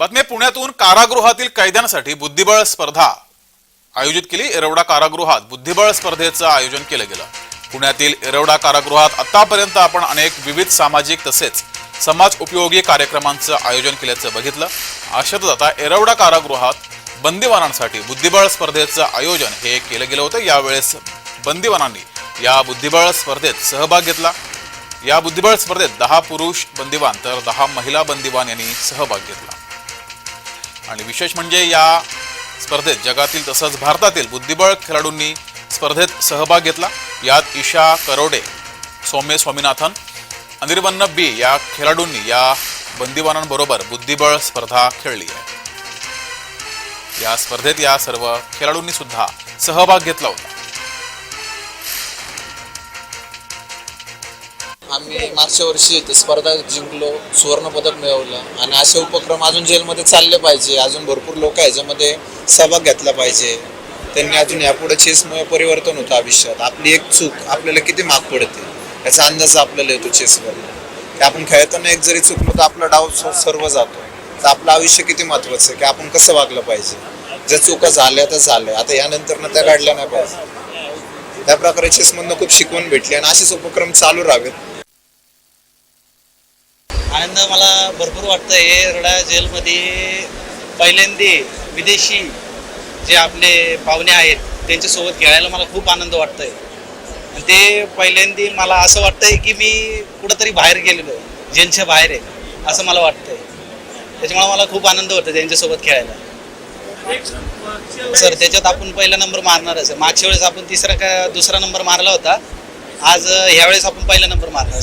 बातमी पुण्यातून कारागृहातील कैद्यांसाठी बुद्धिबळ स्पर्धा आयोजित केली. एरवडा कारागृहात बुद्धिबळ स्पर्धेचं आयोजन केलं गेलं. पुण्यातील एरवडा कारागृहात आतापर्यंत आपण अनेक विविध सामाजिक तसेच समाज उपयोगी कार्यक्रमांचं आयोजन केल्याचं बघितलं. अशातच आता एरवडा कारागृहात बंदिवानांसाठी बुद्धिबळ स्पर्धेचं आयोजन हे केलं गेलं होतं. यावेळेस बंदिवानांनी या बुद्धिबळ स्पर्धेत सहभाग घेतला. या बुद्धिबळ स्पर्धेत दहा पुरुष बंदिवान तर दहा महिला बंदिवान यांनी सहभाग घेतला. आणि विशेष म्हणजे या स्पर्धेत जगातील तसंच भारतातील बुद्धिबळ खेळाडूंनी स्पर्धेत सहभाग घेतला. यात ईशा करोडे सौम्य स्वामीनाथन अनिर्बन्न बी या खेळाडूंनी या बंदिवानांबरोबर बुद्धिबळ स्पर्धा खेळली आहे. या स्पर्धेत या सर्व खेळाडूंनी सुद्धा सहभाग घेतला होता. आम्ही मागच्या वर्षी इथे स्पर्धा जिंकलो सुवर्णपदक मिळवलं आणि असे उपक्रम अजून जेलमध्ये चालले पाहिजे. अजून भरपूर लोक याच्यामध्ये सहभाग घेतला पाहिजे. त्यांनी अजून यापुढे चेसमुळे परिवर्तन होतं आयुष्यात. आपली एक चूक आपल्याला किती माग पडते याचा अंदाज आपल्याला येतो चेसवर. की आपण खेळताना एक जरी चुकलो तर आपला डाव सर्व जातो. तर आपलं आयुष्य किती महत्वाचं आहे की आपण कसं वागलं पाहिजे? जर चुका झाल्या तर झाल्या. आता यानंतर त्या काढल्या नाही पाहिजे. त्या प्रकारे चेसमधनं खूप शिकवण भेटली आणि असेच उपक्रम चालू राहावेत. आनंद मला भरपूर वाटतं हे रडा जेलमध्ये पहिल्यांदा विदेशी जे आपले पाहुणे आहेत त्यांच्यासोबत खेळायला मला खूप आनंद वाटतोय. आणि ते पहिल्यांदा मला असं वाटतंय की मी कुठंतरी बाहेर गेलेलो आहे जेलच्या बाहेर आहे असं मला वाटतंय. त्याच्यामुळे मला खूप आनंद होतो त्यांच्यासोबत खेळायला. सर त्याच्यात आपण पहिला नंबर मारणारच आहे मागच्या वेळेस आपण तिसरा का दुसरा नंबर मारला होता. आज ह्यावेळेस आपण पहिला नंबर मारणार